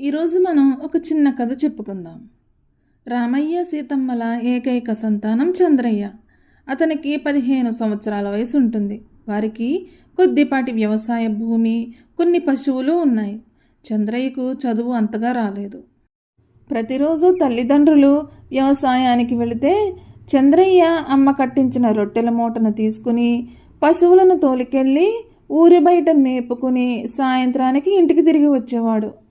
ఈరోజు మనం ఒక చిన్న కథ చెప్పుకుందాం. రామయ్య సీతమ్మల ఏకైక సంతానం చంద్రయ్య. అతనికి పదిహేను సంవత్సరాల వయసు ఉంటుంది వారికి కొద్దిపాటి వ్యవసాయ భూమి కొన్ని పశువులు ఉన్నాయి. చంద్రయ్యకు చదువు అంతగా రాలేదు. ప్రతిరోజు తల్లిదండ్రులు వ్యవసాయానికి వెళితే చంద్రయ్య అమ్మ కట్టించిన రొట్టెల మూటను తీసుకుని పశువులను తోలికెళ్ళి ఊరి బయట మేపుకుని సాయంత్రానికి ఇంటికి తిరిగి వచ్చేవాడు.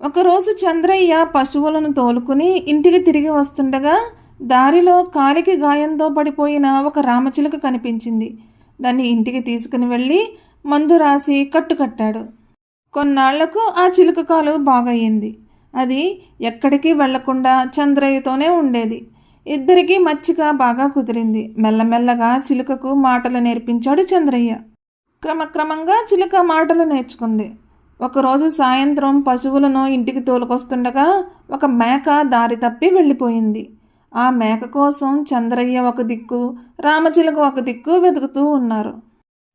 ఒకరోజు చంద్రయ్య పశువులను తోలుకుని ఇంటికి తిరిగి వస్తుండగా దారిలో కాలికి గాయంతో పడిపోయిన ఒక రామచిలుక కనిపించింది. దాన్ని ఇంటికి తీసుకుని వెళ్ళి మందు రాసి కట్టుకట్టాడు కొన్నాళ్ళకు ఆ చిలుక కాలు బాగయ్యింది. అది ఎక్కడికి వెళ్ళకుండా చంద్రయ్యతోనే ఉండేది. ఇద్దరికీ మచ్చిక బాగా కుదిరింది. మెల్లమెల్లగా చిలుకకు మాటలు నేర్పించాడు చంద్రయ్య. క్రమక్రమంగా చిలుక మాటలు నేర్చుకుంది. ఒకరోజు సాయంత్రం పశువులను ఇంటికి తోలుకొస్తుండగా ఒక మేక దారి తప్పి వెళ్ళిపోయింది. ఆ మేక కోసం చంద్రయ్య ఒక దిక్కు రామచిలుక ఒక దిక్కు వెతుకుతూ ఉన్నారు.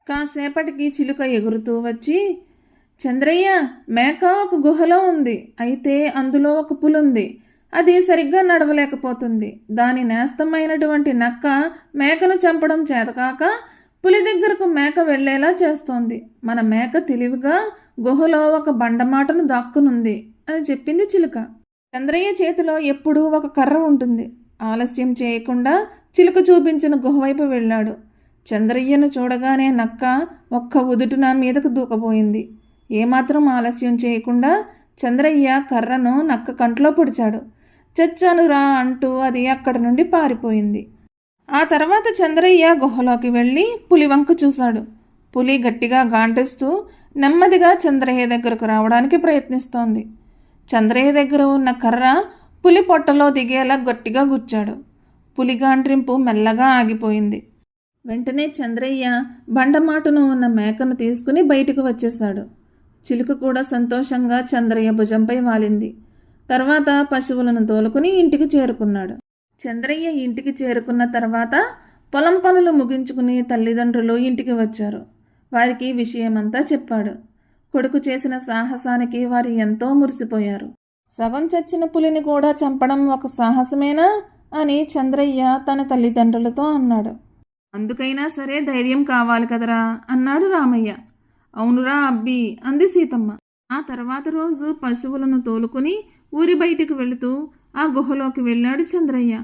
కాసేపటికి చిలుక ఎగురుతూ వచ్చి చంద్రయ్య మేక ఒక గుహలో ఉంది. అయితే అందులో ఒక పులుంది అది సరిగ్గా నడవలేకపోతుంది. దాని నేస్తమైనటువంటి నక్క మేకను చంపడం చేతకాక పులి దగ్గరకు మేక వెళ్ళేలా చేస్తోంది. మన మేక తెలివిగా గుహలో ఒక బండమాటను దాక్కునుంది అని చెప్పింది చిలుక. చంద్రయ్య చేతిలో ఎప్పుడూ ఒక కర్ర ఉంటుంది. ఆలస్యం చేయకుండా చిలుక చూపించిన గుహవైపు వెళ్ళాడు. చంద్రయ్యను చూడగానే నక్క ఒక్క ఉదుటున మీదకు దూకబోయింది ఏమాత్రం ఆలస్యం చేయకుండా చంద్రయ్య కర్రను నక్క కంట్లో పొడిచాడు. చచ్చానురా అంటూ అది అక్కడి నుండి పారిపోయింది. తర్వాత చంద్రయ్య గుహలోకి వెళ్ళి పులి వంక చూశాడు. పులి గట్టిగా గాంటిస్తూ నెమ్మదిగా చంద్రయ్య దగ్గరకు రావడానికి ప్రయత్నిస్తోంది. చంద్రయ్య దగ్గర ఉన్న కర్ర పులి పొట్టలో దిగేలా గట్టిగా గుచ్చాడు. పులి గాండ్రింపు మెల్లగా ఆగిపోయింది. వెంటనే చంద్రయ్య బండమాటును ఉన్న మేకను తీసుకుని బయటకు వచ్చేశాడు. చిలుక కూడా సంతోషంగా చంద్రయ్య భుజంపై వాలింది. తర్వాత పశువులను తోలుకుని ఇంటికి చేరుకున్నాడు. చంద్రయ్య ఇంటికి చేరుకున్న తర్వాత పొలం పనులు ముగించుకుని తల్లిదండ్రులు ఇంటికి వచ్చారు. వారికి విషయమంతా చెప్పాడు. కొడుకు చేసిన సాహసానికి వారు ఎంతో మురిసిపోయారు. సగం చచ్చిన పులిని కూడా చంపడం ఒక సాహసమేనా? అని చంద్రయ్య తన తల్లిదండ్రులతో అన్నాడు. అందుకైనా సరే ధైర్యం కావాలి కదరా అన్నాడు రామయ్య. అవునురా అబ్బి అంది సీతమ్మ. ఆ తర్వాత రోజు పశువులను తోలుకుని ఊరి బయటికి వెళుతూ ఆ గుహలోకి వెళ్ళాడు చంద్రయ్య.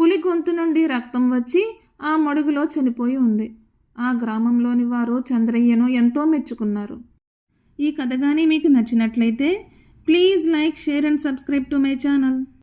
పులి గొంతు నుండి రక్తం వచ్చి ఆ మడుగులో చనిపోయి ఉంది. ఆ గ్రామంలోని వారు చంద్రయ్యను ఎంతో మెచ్చుకున్నారు. ఈ కథ కానీ మీకు నచ్చినట్లయితే please like share and subscribe to my channel.